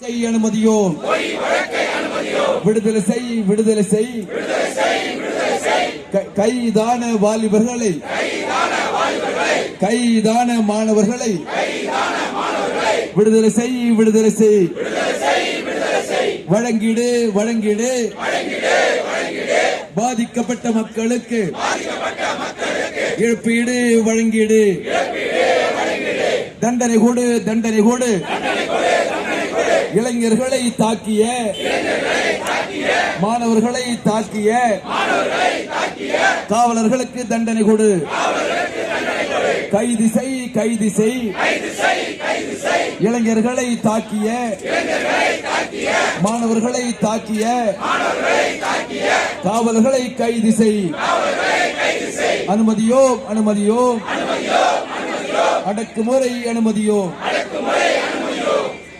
அனுமதியோ விடுதலை செய் விடுதலை செய். க- கைதான வாலிபர்களை. கைதான மாணவர்களை. விடுதலை செய் விடுதலை செய். வழங்கிடு வழங்கிடு. பாதிக்கப்பட்ட மக்களுக்கு. இழப்பீடு வழங்கிடு. தண்டனை கொடு தண்டனை கொடு. இளைஞர்களை தாக்கிய மாணவர்களை தாக்கிய காவலர்களுக்கு தண்டனை கொடு. கைது செய் கைது செய். இளைஞர்களை தாக்கிய மாணவர்களை தாக்கிய காவலர்களை கைது செய். அனுமதியோ அனுமதியோ அடக்குமுறை அனுமதியோ